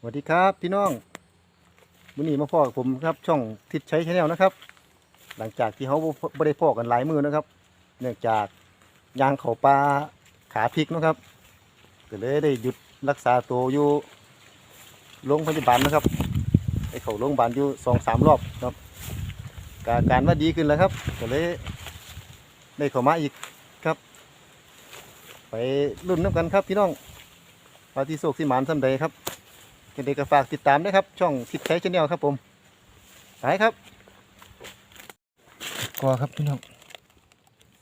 สวัสดีครับพี่น้องวันนี้มาพ่อกับผมครับช่องทิศใช้ชาแนลนะครับ หลังจากที่เขาบ่ได้พ่อกันหลายมือนะครับ เนื่องจากยางเขาปลาขาพลิกนะครับก็เลยได้หยุดรักษาตัวอยู่โรงพยาบาลนะครับไปเขาโรงพยาบาลอยู่สองสามรอบครับก็อาการว่าดีขึ้นแล้วครับก็เลยได้เข้ามาอีกครับ ไปรุ่นน้ำกันครับพี่น้องปาที่โศกที่หมานสำใดครับ ยังไงก็ฝากติดตามด้วยครับ ช่องทิศใช้ชาแนลครับผมไปครับกอครับพี่น้อง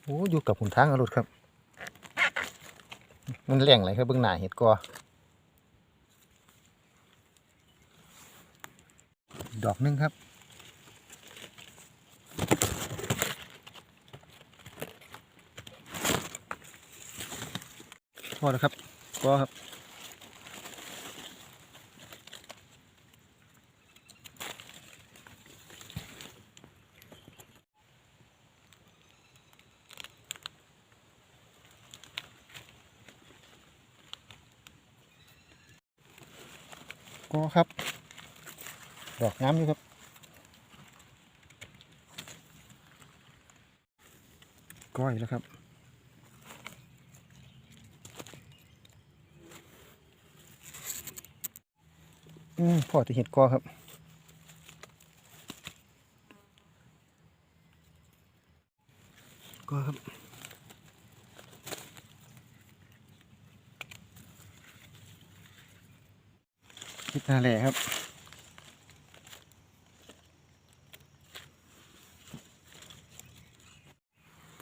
โอ้อยู่กับหุ่นทางอรุณครับ มันแหลงอะไรครับเบื้องหน้าเห็ดกอดอกหนึงครับพอแล้วครับกอครับ ก็ครับ ดอกงามอยู่ครับก้อยแล้วครับอืมพอจะเห็ดกอครับก็ครับ คิดนาเล่ครับ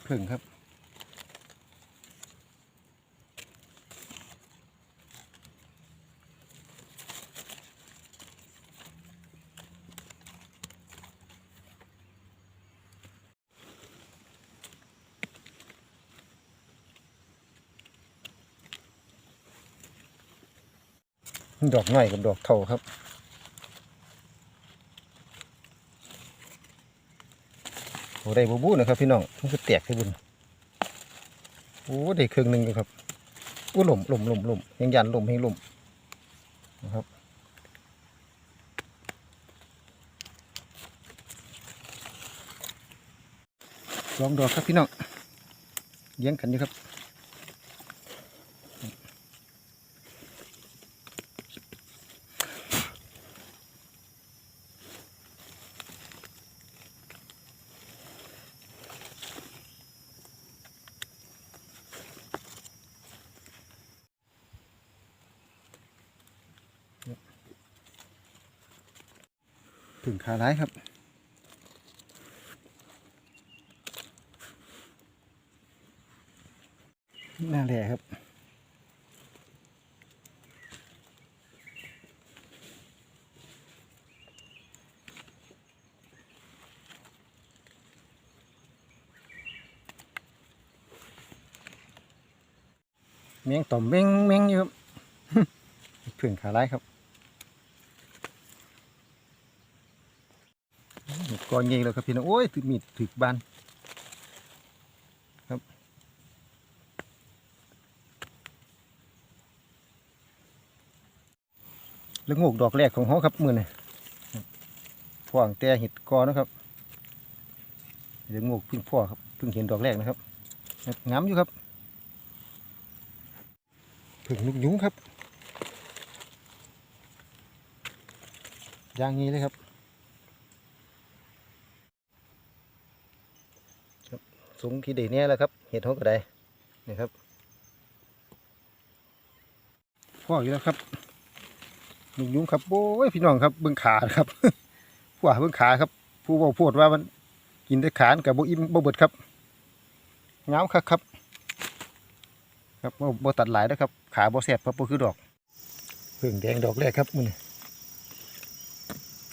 ผึ่งครับ ดอกหน่อยกับดอกเท่าครับโอ้ได้บูบูนะครับพี่น้องมันคือแตกที่บุญโอ้ได้ครึ่งหนึ่งอยู่ครับอู้หล่มหล่มหล่มหล่มยังยันหล่มให้หล่มนะครับลองดอกครับพี่น้องเลี้ยงกันอยู่ครับ ถึงขาร้ายครับหน้าแหล่ครับเมียงต่อมเม้งเม้งอยู่ครับถึงขาร้ายครับ ก่อนเงยเลยครับพี่น้องโอ้ยถือมีดถือบานครับแล้วงูกดอกแรกของเขาครับมือนี่พ่วงแต่เห็ดกอนะครับเดี๋ยวงูกเพึ่งพ่อครับเพึ่งเห็นดอกแรกนะครับงามอยู่ครับผึ่งลูกยุ้งครับอย่างนี้เลยครับ สูงที่เดเนี่ยแหละครับ เห็ดหกกระไดนี่ครับพ่ออยู่แล้วครับลุงยุ้งครับโอ้ยพี่น้องครับเบื้องขาครับผู้ว่าเบื้องขาครับ ผู้บอกพูดว่ามันกินได้ขานกับโบอิ่มโบเบิดครับเงาครับครับ ครับบ่บ่ตัดหลายนะครับ ขาโบแสบครับโบคือดอกเพิ่งแดงดอกแรกครับมือนี้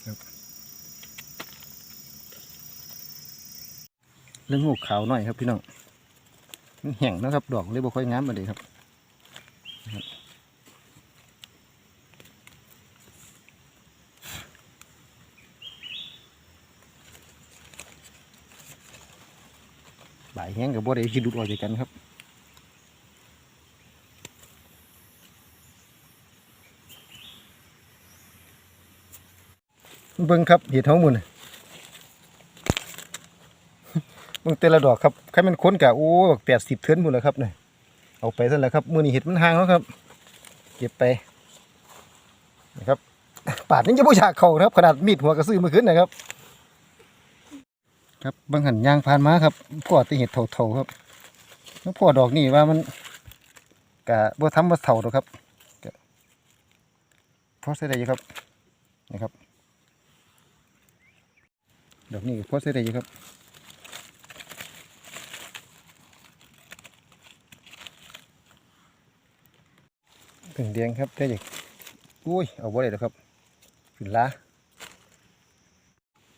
ครับเรื่องงูขาวหน่อยครับพี่น้องมันแห้งนะครับ ดอกเลยบ่ค่อยงามมาเลยครับนะครับใบแห้งกับบ่ได้คิดดูดออกจากกันครับเบิ่งครับเห็ดเฮามุน เบิ่งแต่ละดอกครับใครมันค้นกะโอ้บักแปดสิบเทินหมดแล้วครับเนี่ยเอาไปซะแล้วครับมือนี้เห็ดมันห่างแล้วครับ เก็บไปนะครับปาดนี่จะบ่อยากเขาครับ ขนาดมีดหัวกระซื้อมาขึ้นนะครับ ครับบางหันยางผ่านมาครับพ่อติเห็ดเท่าๆครับแล้วพ่อดอกนี่ว่ามันกะบ่ทำบ่เท่าดอกครับพอใส่ได้อยู่ครับนะครับดอกนี้พอใส่ได้อยู่ครับ งแดงครับได้จากอุ้ยเอาบ่ได้แล้วครับขึ้นล้า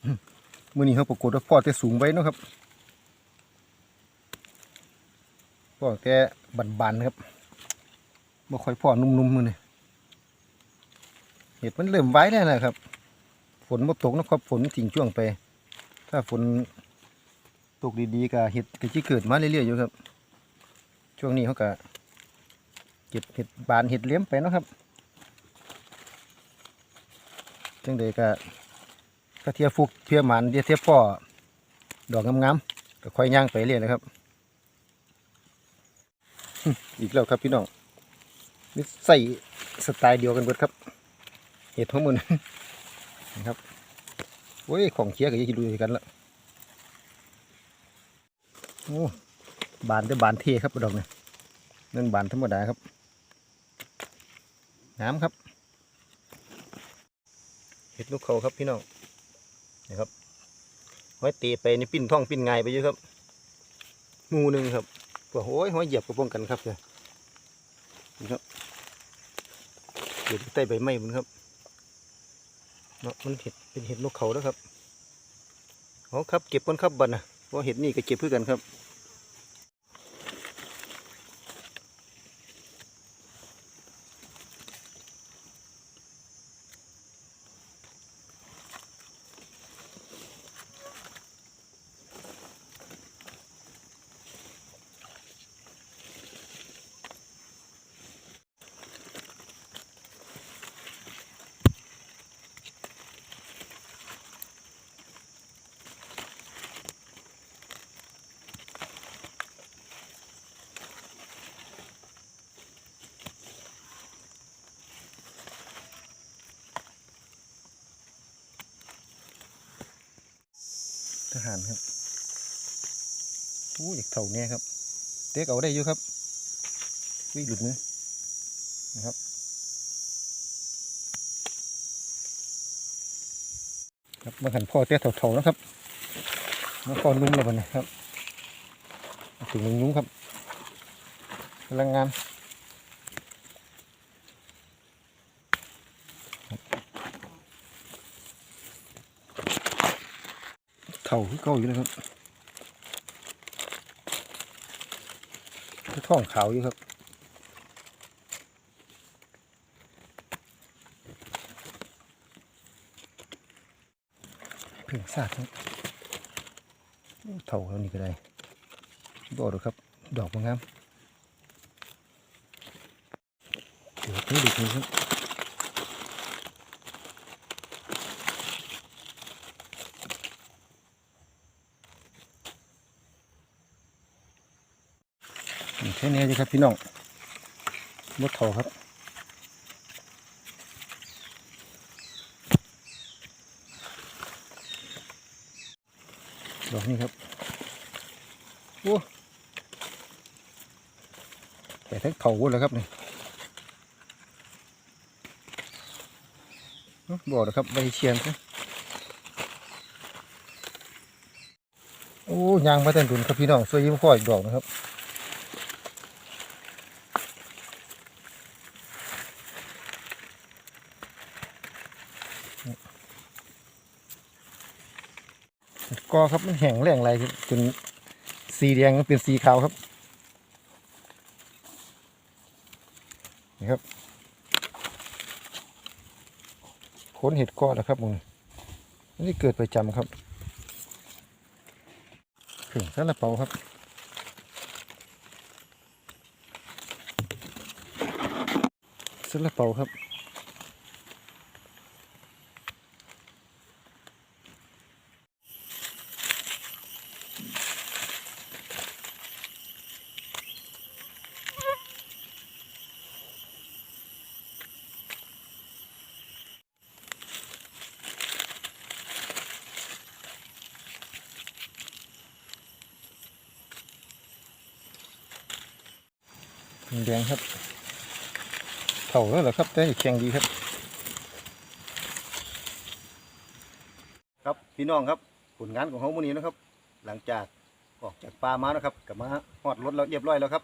อืมมื้อนี้เขาปรากฏว่าพ่อแต่สูงไว้นะครับพ่อแต่บานๆครับบ่ค่อยพ่อนุ่มๆมือนี้เห็ดมันเริ่มไว้แล้วนะครับ ฝนบ่ตกนะครับฝนทิ้งช่วงไป ถ้าฝนตกดีๆก็เห็ดก็สิเกิดมาเรื่อยๆอยู่ครับ ช่วงนี้เขาก็ ก็บเห็ดบานเห็ดเลี้ยมไปนะครับจังเดก็ก็เทียฟุกเทียหมันเทียเทียพ่อดอกงามๆก็ค่อยย่างไปเรื่อยนะครับ อีกแล้วครับพี่น้องนี่ใส่สไตล์เดียวกันเบิดครับ เห็ดทั้งหมดนะครับโอ้ยของเคี้ยก็อยังดูกันละโอ้บานได้บานเทครับดอกเนี่ยนั่นบานธรรมดาครับ น้ำครับ เห็ดลูกเขาครับพี่น้องนะครับห้อยเตะไปนี่ปิ้นท่องปิ้นไงไปเยอะครับงูหนึ่งครับตัวโอ้ยห้อยเหยียบกระป้องกันครับเนี่ยนี่ครับเดี๋ยวใต้ใบไม้มันครับเนาะมันเห็ดเป็นเห็ดนกเขาแล้วครับเอครับเก็บก่อนครับบัดนะเพราะเห็ดนี่ก็เก็บเพื่อกันครับ หารครับอู้อยากเท่าเนี้ยครับ เด็กเอาได้อยู่ครับวิ่งหลุดมือนะครับครับมาหันพ่อเตี้ยเท่าๆนะครับมาพ่อนุ่มแล้วบัดนี้ครับถึงยุ้งครับพลังงาน เท่าคือเก่าอยู่นะครับท้องขาวอยู่ครับเพิ่งซาดครับเท่าเท่านี้ก็ได้บอกดูครับ ดอกมันงามเดี๋ยวนี้ดูนี่ครับ แค่นี้เลครับพี่น้องมดเท่าครับดอกนี้ครับโอ้แต่ทั้งเขาวุ้นแล้วครับนี่บอกนะครับใบเชียนครับโอ้ยางมาแต่นดุนครับพี่น้องสวยยิ้มข้ออีกดอกนะครับ ก็ครับมันแห้งแรงอะไรจนสีแดงเป็นสีขาวครับนี่ครับขนเห็ดก้อนะครับมึงนนี้เกิดประจำครับถึงซาลาเปาครับซาลาเปาครับ แดงครับเท่าแล้วเหรอครับแต่แข็งดีครับ ครับพี่น้องครับผลงานของเขามื่อนี้นะครับ หลังจากออกจากป่ามานะครับกลับมาฮอดรถเราเรียบร้อยแล้วครับ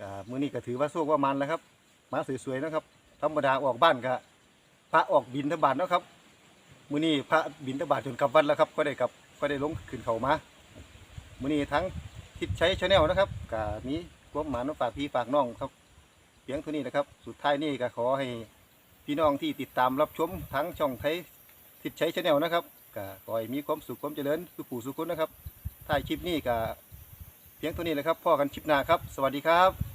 กับมื่อนี้ก็ถือว่าสู้ว่ามันแล้วครับมาสวยๆนะครับ ธรรมดาออกบ้านก็พระออกบินทบาทนะครับมื่อนี้พระบินทบาทจนกลับวัดแล้วครับ ก็ได้กลับก็ได้ลงขึ้นเขามามื่อนี้ทั้งทิศใช้ชาแนลนะครับกับมี ความหมายมฝากพี่ฝากน้องครับเพียงเท่านี้นะครับ สุดท้ายนี่ก็ขอให้พี่น้องที่ติดตามรับชมทั้งช่องไทยทิดใช้ชาแนลนะครับก็ขอให้มีความสุขความเจริญสุขผู้สุขคนนะครับท้ายคลิปนี้ก็เพียงเท่านี้แหละครับพ่อกันคลิปหน้าครับ สวัสดีครับ